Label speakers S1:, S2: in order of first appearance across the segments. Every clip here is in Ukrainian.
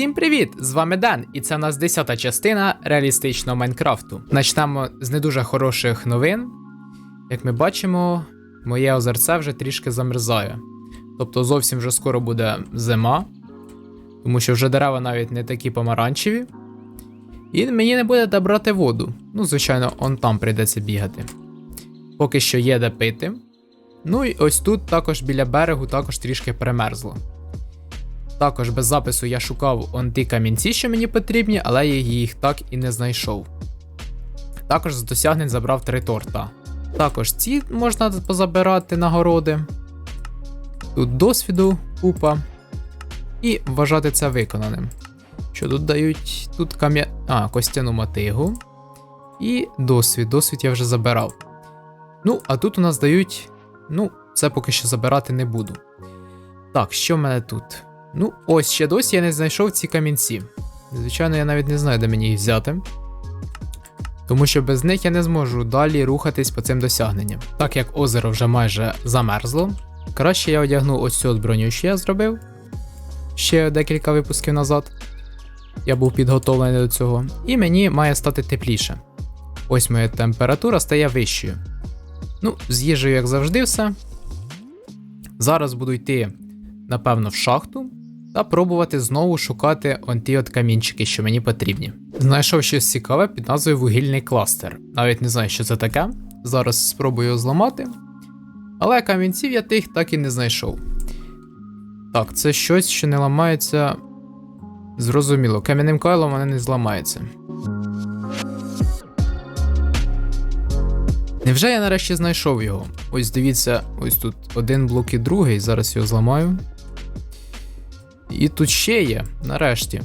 S1: Усім привіт! З вами Дан, і це у нас 10-та частина реалістичного Майнкрафту. Начнемо з не дуже хороших новин. Як ми бачимо, моє озерце вже трішки замерзає. Тобто зовсім вже скоро буде зима, тому що вже дерева навіть не такі помаранчеві. І мені не буде де брати воду. Ну, звичайно, он там прийдеться бігати. Поки що є де пити. Ну і ось тут також біля берегу також трішки перемерзло. Також без запису я шукав он ті камінці, що мені потрібні, але я їх так і не знайшов. Також з досягнень забрав три торта. Також ці можна позабирати нагороди. Тут досвіду купа. І вважати це виконаним. Що тут дають? Тут кам'я. А, костяну мотигу. І досвід. Досвід я вже забирав. Ну, а тут у нас дають. Ну, це поки що забирати не буду. Так, що в мене тут? Ну, ось ще досі я не знайшов ці камінці. Звичайно, я навіть не знаю, де мені їх взяти. Тому що без них я не зможу далі рухатись по цим досягненням. Так як озеро вже майже замерзло, краще я одягну ось цю от що я зробив ще декілька випусків назад. Я був підготовлений до цього, і мені має стати тепліше. Ось моя температура стає вищою. Ну, з їжею, як завжди, все. Зараз буду йти, напевно, в шахту та пробувати знову шукати он ті от камінчики, що мені потрібні. Знайшов щось цікаве під назвою вугільний кластер. Навіть не знаю, що це таке. Зараз спробую його зламати. Але камінців я тих так і не знайшов. Так, це щось, що не ламається. Зрозуміло, кам'яним кайлом вони не зламаються. Невже я нарешті знайшов його? Ось дивіться, ось тут один блок і другий, зараз його зламаю. І тут ще є, нарешті.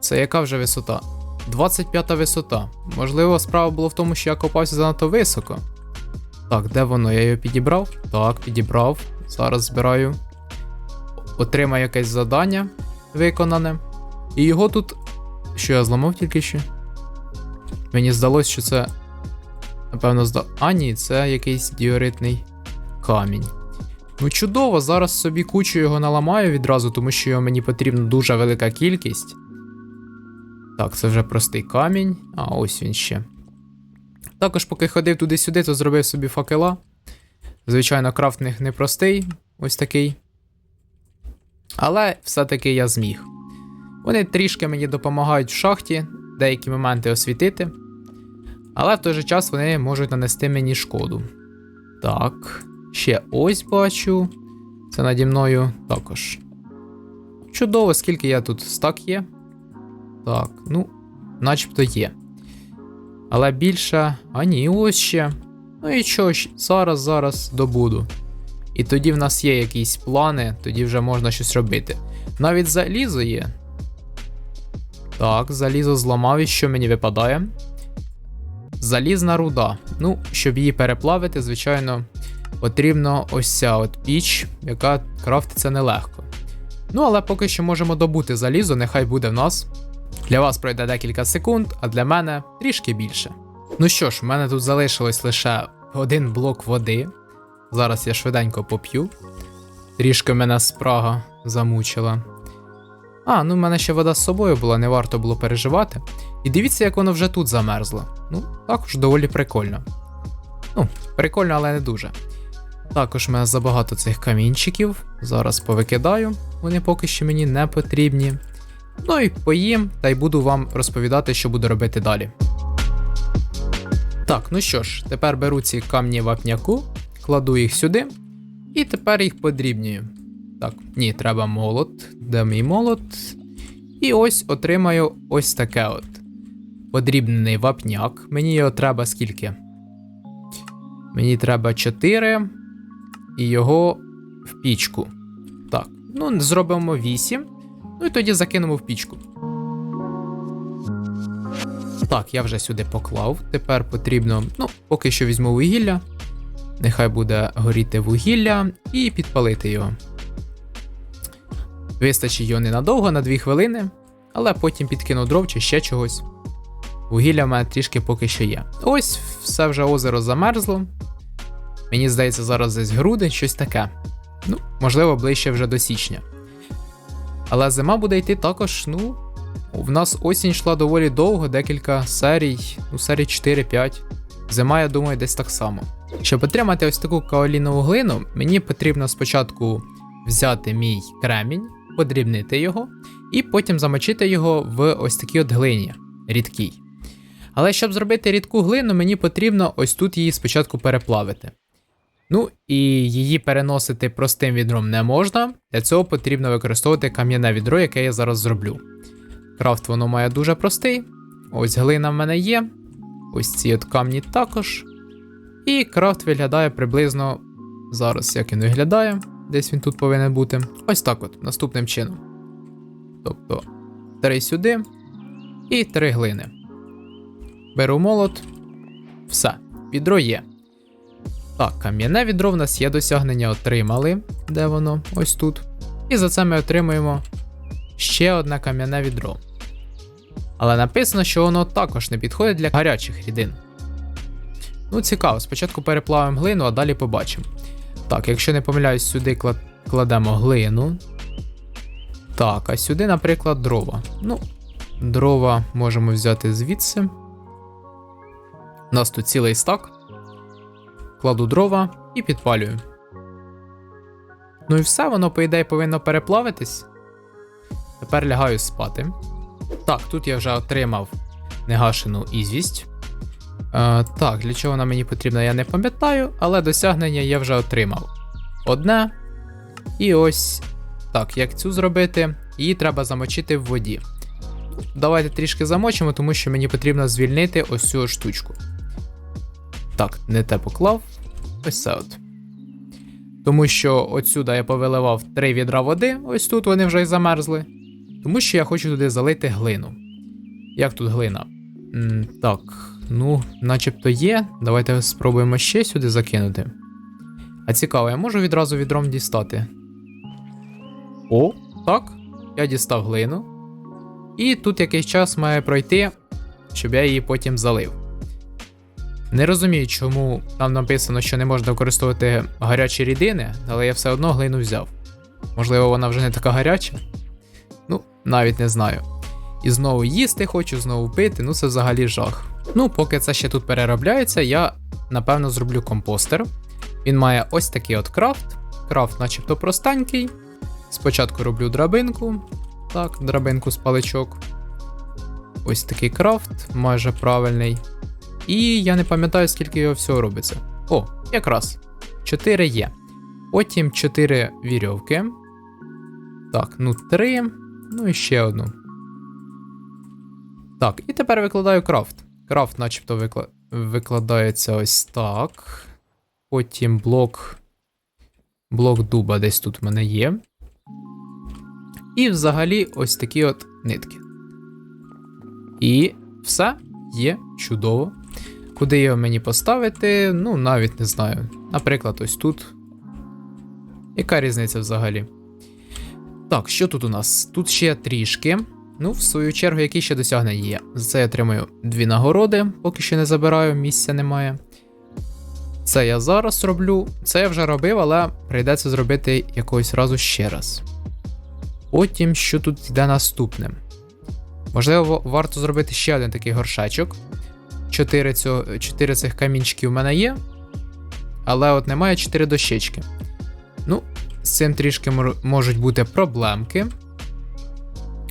S1: Це яка вже висота? 25 висота. Можливо, справа була в тому, що я копався занадто високо. Так, де воно? Я його підібрав? Так, підібрав. Зараз збираю. Отримаю якесь завдання виконане. І його тут. Що я зламав тільки що? Мені здалось, що це. Напевно, зда. А, ні, це якийсь діоритний камінь. Ну, чудово, зараз собі кучу його наламаю відразу, тому що його мені потрібна дуже велика кількість. Так, це вже простий камінь. А, ось він ще. Також, поки ходив туди-сюди, то зробив собі факела. Звичайно, крафт них непростий, ось такий. Але все-таки я зміг. Вони трішки мені допомагають в шахті, деякі моменти освітити. Але в той же час вони можуть нанести мені шкоду. Так. Ще ось бачу. Це наді мною також. Чудово, скільки я тут стак є. Так, ну, начебто є. Але більше. А ні, ось ще. Ну і що ж, зараз, зараз добуду. І тоді в нас є якісь плани, тоді вже можна щось робити. Навіть залізо є. Так, залізо зламав і що мені випадає? Залізна руда. Ну, щоб її переплавити, звичайно, потрібно ось ця от піч, яка крафтиться нелегко. Ну, але поки що можемо добути залізо, нехай буде в нас. Для вас пройде декілька секунд, а для мене трішки більше. Ну що ж, в мене тут залишилось лише один блок води. Зараз я швиденько поп'ю. Трішки мене спрага замучила. А, ну в мене ще вода з собою була, не варто було переживати. І дивіться, як воно вже тут замерзло. Ну, також доволі прикольно. Ну, прикольно, але не дуже. Також в мене забагато цих камінчиків. Зараз повикидаю, вони поки що мені не потрібні. Ну і поїм, та й буду вам розповідати, що буду робити далі. Так, ну що ж, тепер беру ці камні вапняку, кладу їх сюди, і тепер їх подрібнюю. Так, ні, треба молот. Де мій молот? І ось отримаю ось таке от. Подрібнений вапняк. Мені його треба скільки? Мені треба 4. І його в пічку. Так, ну, зробимо 8. Ну і тоді закинемо в пічку. Так, я вже сюди поклав. Тепер потрібно, ну, поки що візьму вугілля. Нехай буде горіти вугілля і підпалити його. Вистачить його ненадовго, на 2 хвилини, але потім підкину дров чи ще чогось. Вугілля в мене трішки поки що є. Ось все вже озеро замерзло. Мені здається, зараз десь грудень, щось таке. Ну, можливо, ближче вже до січня. Але зима буде йти також, ну. В нас осінь йшла доволі довго, декілька серій, ну, серій 4-5. Зима, я думаю, десь так само. Щоб отримати ось таку каолінову глину, мені потрібно спочатку взяти мій кремінь, подрібнити його, і потім замочити його в ось такій от глині рідкій. Але щоб зробити рідку глину, мені потрібно ось тут її спочатку переплавити. Ну і її переносити простим відром не можна. Для цього потрібно використовувати кам'яне відро, яке я зараз зроблю. Крафт воно має дуже простий. Ось глина в мене є. Ось ці от камні також. І крафт виглядає приблизно зараз, як він виглядає. Десь він тут повинен бути. Ось так от, наступним чином. Тобто, три сюди і три глини. Беру молот. Все, відро є. Так, кам'яне відро в нас є досягнення отримали. Де воно? Ось тут. І за це ми отримуємо ще одне кам'яне відро. Але написано, що воно також не підходить для гарячих рідин. Ну, цікаво, спочатку переплавимо глину, а далі побачимо. Так, якщо не помиляюсь, сюди клад... кладемо глину. Так, а сюди, наприклад, дрова. Ну, дрова можемо взяти звідси. У нас тут цілий стак. Кладу дрова і підпалюю. Ну і все, воно, по ідеї, повинно переплавитись. Тепер лягаю спати. Так, тут я вже отримав негашену ізвість. Е, так, для чого вона мені потрібна, я не пам'ятаю, але досягнення я вже отримав. Одне. І ось так, як цю зробити, її треба замочити в воді. Давайте трішки замочимо, тому що мені потрібно звільнити ось цю штучку. Так, не те поклав. Ось це от. Тому що отсюди я повиливав три відра води, ось тут вони вже й замерзли. Тому що я хочу туди залити глину. Як тут глина? М, так, ну, начебто є. Давайте спробуємо ще сюди закинути. А цікаво, я можу відразу відром дістати. О, так. Я дістав глину. І тут якийсь час має пройти, щоб я її потім залив. Не розумію, чому там написано, що не можна використовувати гарячі рідини, але я все одно глину взяв. Можливо, вона вже не така гаряча. Ну, навіть не знаю. І знову їсти хочу, знову пити, ну це взагалі жах. Ну, поки це ще тут переробляється, я напевно зроблю компостер. Він має ось такий от крафт. Крафт, начебто простенький. Спочатку роблю драбинку. Так, драбинку з паличок. Ось такий крафт, майже правильний. І я не пам'ятаю, скільки його всього робиться. О, якраз. 4 є. Потім 4 вірьовки. Так, ну 3. Ну і ще одну. Так, і тепер викладаю крафт. Крафт, начебто, викла... викладається ось так. Потім блок. Блок дуба десь тут в мене є. І взагалі ось такі от нитки. І все є чудово. Куди його мені поставити? Ну, навіть не знаю. Наприклад, ось тут. Яка різниця взагалі? Так, що тут у нас? Тут ще трішки. Ну, в свою чергу, які ще досягнення є. За це я отримую дві нагороди, поки що не забираю, місця немає. Це я зараз роблю. Це я вже робив, але прийдеться зробити якогось разу ще раз. Потім, що тут йде наступним. Можливо, варто зробити ще один такий горшечок. Чотири, цього, чотири цих камінчиків в мене є. Але от немає 4 дощечки. Ну, з цим трішки можуть бути проблемки.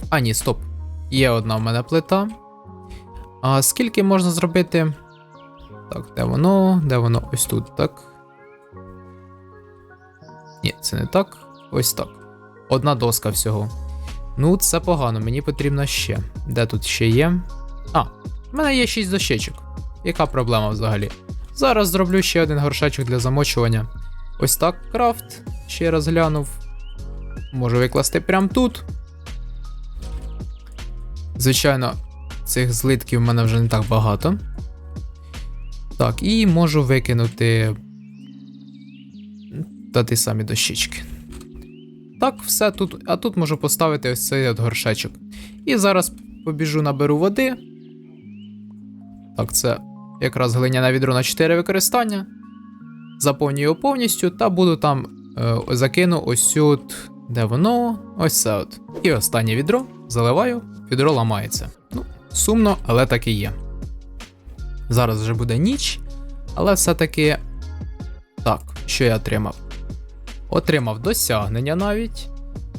S1: А, ні, стоп. Є одна в мене плита. А скільки можна зробити? Так, де воно? Де воно? Ось тут, так. Ні, це не так. Ось так. Одна доска всього. Ну, це погано, мені потрібно ще. Де тут ще є? А, в мене є 6 дощечок. Яка проблема взагалі? Зараз зроблю ще один горшечок для замочування. Ось так крафт. Ще раз глянув. Можу викласти прямо тут. Звичайно, цих злитків в мене вже не так багато. Так, і можу викинути. Та ті самі дощечки. Так, все тут. А тут можу поставити ось цей от горшечок. І зараз побіжу наберу води. Так, це якраз глиняне відро на 4 використання. Заповнюю його повністю та буду там е, закину ось от Де воно? Ось це от. І останнє відро заливаю, відро ламається. Ну, сумно, але так і є. Зараз вже буде ніч, але все-таки. Так, що я отримав? Отримав досягнення навіть.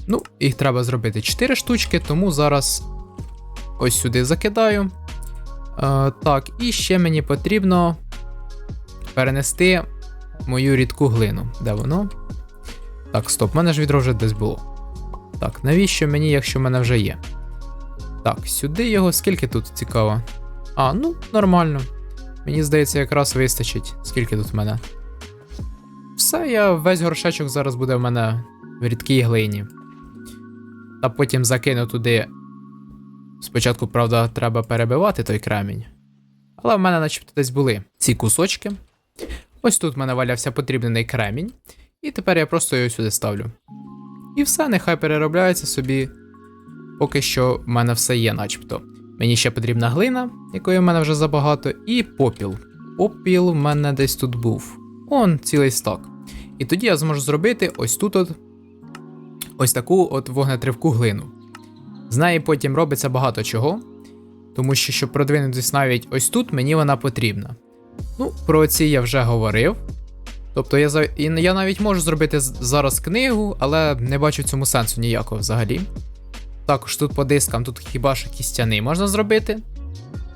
S1: Ну, їх треба зробити 4 штучки, тому зараз ось сюди закидаю. Е, так, і ще мені потрібно перенести мою рідку глину. Де воно? Так, стоп, в мене ж відро вже десь було. Так, навіщо мені, якщо в мене вже є? Так, сюди його, скільки тут цікаво? А, ну, нормально. Мені здається, якраз вистачить. Скільки тут в мене? Все, я весь горшечок зараз буде в мене в рідкій глині. Та потім закину туди. Спочатку, правда, треба перебивати той кремінь. Але в мене начебто десь були ці кусочки. Ось тут в мене валявся потрібний кремінь. І тепер я просто його сюди ставлю. І все, нехай переробляється собі. Поки що в мене все є, начебто. Мені ще потрібна глина, якої в мене вже забагато, і попіл. Попіл в мене десь тут був. Он цілий стак. І тоді я зможу зробити ось тут от ось таку от вогнетривку глину. З неї потім робиться багато чого, тому що, щоб продвинутися навіть ось тут, мені вона потрібна. Ну, про ці я вже говорив. Тобто я, я навіть можу зробити зараз книгу, але не бачу цьому сенсу ніякого взагалі. Також тут по дискам, тут хіба що кістяний можна зробити.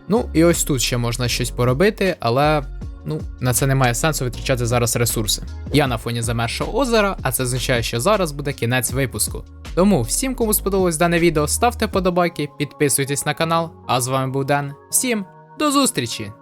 S1: Ну, і ось тут ще можна щось поробити, але ну, на це немає сенсу витрачати зараз ресурси. Я на фоні замершого озера, а це означає, що зараз буде кінець випуску. Тому всім, кому сподобалось дане відео, ставте подобайки, підписуйтесь на канал. А з вами був Ден. Всім до зустрічі!